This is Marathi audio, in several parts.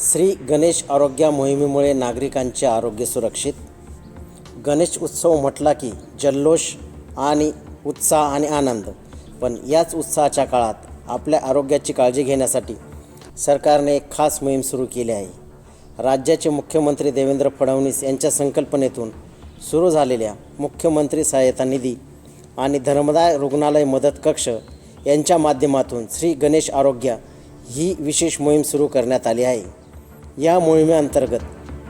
श्री गणेश आरोग्य मोहिमेमुळे नागरिकांचे आरोग्य सुरक्षित. गणेश उत्सव म्हटला की जल्लोष आणि उत्साह आणि आनंद. पण याच उत्साहाच्या काळात आपल्या आरोग्याची काळजी घेण्यासाठी सरकारने एक खास मोहीम सुरू केली आहे. राज्याचे मुख्यमंत्री देवेंद्र फडणवीस यांच्या संकल्पनेतून सुरू झालेल्या मुख्यमंत्री सहायता निधी आणि धर्मदाय रुग्णालय मदत कक्ष यांच्या माध्यमातून श्री गणेश आरोग्य ही विशेष मोहीम सुरू करण्यात आली आहे. या मोहिमेअंतर्गत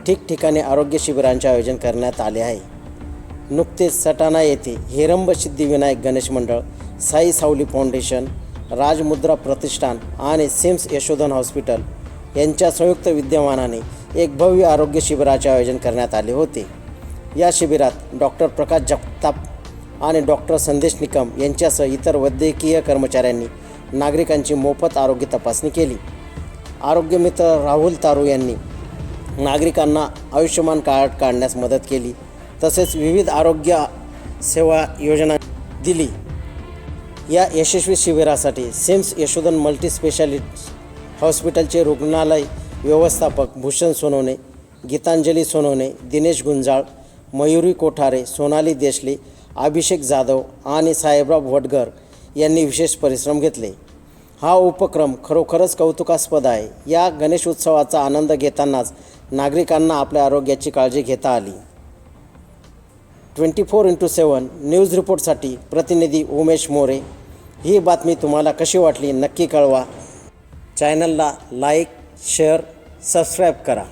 ठिकठिकाणी आरोग्य शिबिरांचे आयोजन करण्यात आले आहे. नुकतेच सटाणा येथे हेरंब सिद्धिविनायक गणेश मंडळ साई सावली फाउंडेशन राजमुद्रा प्रतिष्ठान आणि सिम्स यशोधन हॉस्पिटल यांच्या संयुक्त विद्यमानाने एक भव्य आरोग्य शिबिराचे आयोजन करण्यात आले होते. या शिबिरात डॉक्टर प्रकाश जगताप आणि डॉक्टर संदेश निकम यांच्यासह इतर वैद्यकीय कर्मचाऱ्यांनी नागरिकांची मोफत आरोग्य तपासणी केली. आरोग्यमित्र राहुल तारू यांनी नागरिकांना आयुष्यमान कार्ड काढण्यास मदत केली. तसेच विविध आरोग्य सेवा योजना दिली. या यशस्वी शिबिरासाठी सिम्स यशोधन मल्टीस्पेशालिस्ट हॉस्पिटलचे रुग्णालय व्यवस्थापक भूषण सोनवणे गीतांजली सोनवणे दिनेश गुंजाळ मयुरी कोठारे सोनाली देशले अभिषेक जाधव आणि साहेबराव भटगर यांनी विशेष परिश्रम घेतले. हा उपक्रम खरोखरच कौतुकास्पद आहे. या गणेश उत्सवाचा आनंद घेतानाच नागरिकांना आपल्या आरोग्याची काळजी घेता आली. Twenty four into seven news रिपोर्टसाठी प्रतिनिधी उमेश मोरे. ही बातमी तुम्हाला कशी वाटली नक्की कळवा. चॅनलला लाईक शेअर सबस्क्राईब करा.